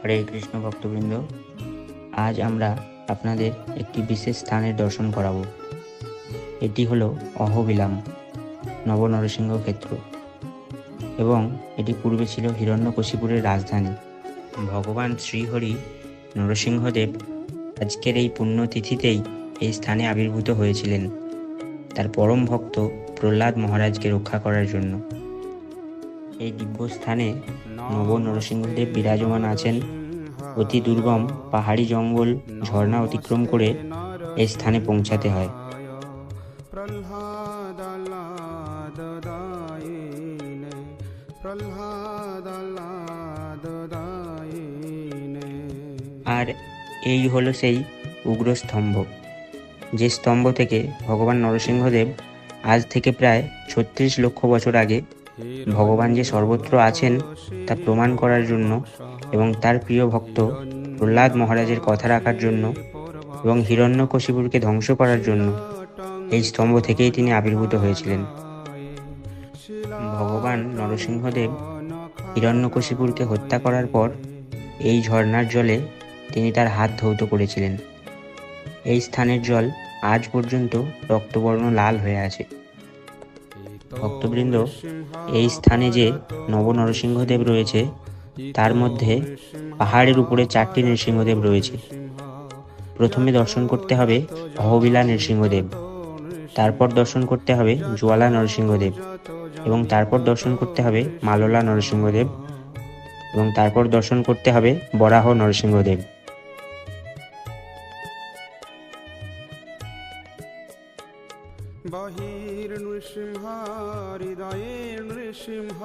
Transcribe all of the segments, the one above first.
হরে কৃষ্ণ ভক্তবৃন্দ, আজ আমরা আপনাদের একটি বিশেষ স্থানের দর্শন করাবো। এটি হলো অহবিলাম নব নরসিংহ ক্ষেত্র এবং এটি পূর্বে ছিল হিরণ্যকশিপুরের রাজধানী। ভগবান শ্রীহরি নরসিংহদেব আজকের এই পুণ্যতিথিতেই এই স্থানে আবির্ভূত হয়েছিলেন, তার পরম ভক্ত প্রহ্লাদ মহারাজকে রক্ষা করার জন্য। এই দিব্যস্থানে নব নরসিংহদেব বিরাজমান আছেন। অতি দুর্গম পাহাড়ি জঙ্গল ঝর্ণা অতিক্রম করে এই স্থানে পৌঁছাতে হয়। আর এই হল সেই উগ্র স্তম্ভ যে স্তম্ভ থেকে ভগবান নরসিংহদেব আজ থেকে প্রায় ছত্রিশ লক্ষ বছর আগে ভগবান যে সর্বত্র আছেন, তা প্রমাণ করার জন্য এবং তার প্রিয় ভক্ত প্রহ্লাদ মহারাজের কথা রাখার জন্য এবং হিরণ্যকশিপুরকে ধ্বংস করার জন্য এই স্তম্ভ থেকেই তিনি আবির্ভূত হয়েছিলেন। ভগবান নরসিংহদেব হিরণ্যকশিপুরকে হত্যা করার পর এই ঝর্ণার জলে তিনি তার হাত ধৌত করেছিলেন। এই স্থানের জল আজ পর্যন্ত রক্তবর্ণ লাল হয়ে আছে। ভক্তবৃন্দ, এই স্থানে যে নব নরসিংহদেব রয়েছে, তার মধ্যে পাহাড়ের উপরে চারটি নৃসিংহদেব রয়েছে। প্রথমে দর্শন করতে হবে অহবিলা নৃসিংহদেব তারপর দর্শন করতে হবে জোয়ালা নরসিংহদেব, এবং তারপর দর্শন করতে হবে মাললা নরসিংহদেব, এবং তারপর দর্শন করতে হবে বরাহ নরসিংহদেব। বহির নৃসিংহ হৃদয়ের নৃসিংহ।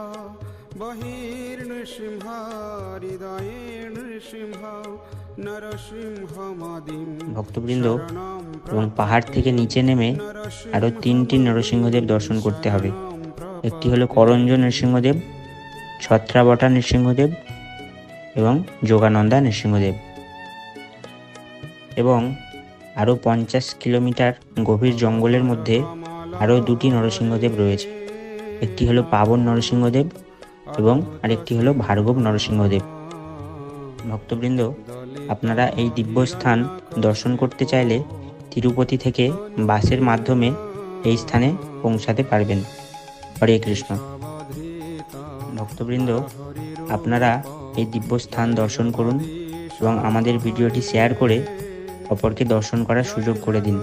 বহির নৃসিংহ হৃদয়ের নৃসিংহ। ভক্তবৃন্দ এবং পাহাড় থেকে নিচে নেমে আরও তিনটি নরসিংহদেব দর্শন করতে হবে। একটি হলো করঞ্জ নৃসিংহদেব ছত্রাবটা নৃসিংহদেব এবং যোগানন্দা নৃসিংহদেব এবং আরও পঞ্চাশ কিলোমিটার গভীর জঙ্গলের মধ্যে আরও দুটি নরসিংহদেব রয়েছে। একটি হলো পাবন নরসিংহদেব এবং আরেকটি হলো ভার্গব নরসিংহদেব। ভক্তবৃন্দ, আপনারা এই দিব্যস্থান দর্শন করতে চাইলে তিরুপতি থেকে বাসের মাধ্যমে এই স্থানে পৌঁছাতে পারবেন। হরে কৃষ্ণ। ভক্তবৃন্দ, আপনারা এই দিব্যস্থান দর্শন করুন এবং আমাদের ভিডিওটি শেয়ার করে অপরকে দর্শন করার সুযোগ করে দিন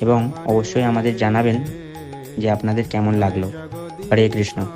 এবং অবশ্যই আমাদের জানাবেন যে আপনাদের কেমন লাগল। হরে কৃষ্ণ।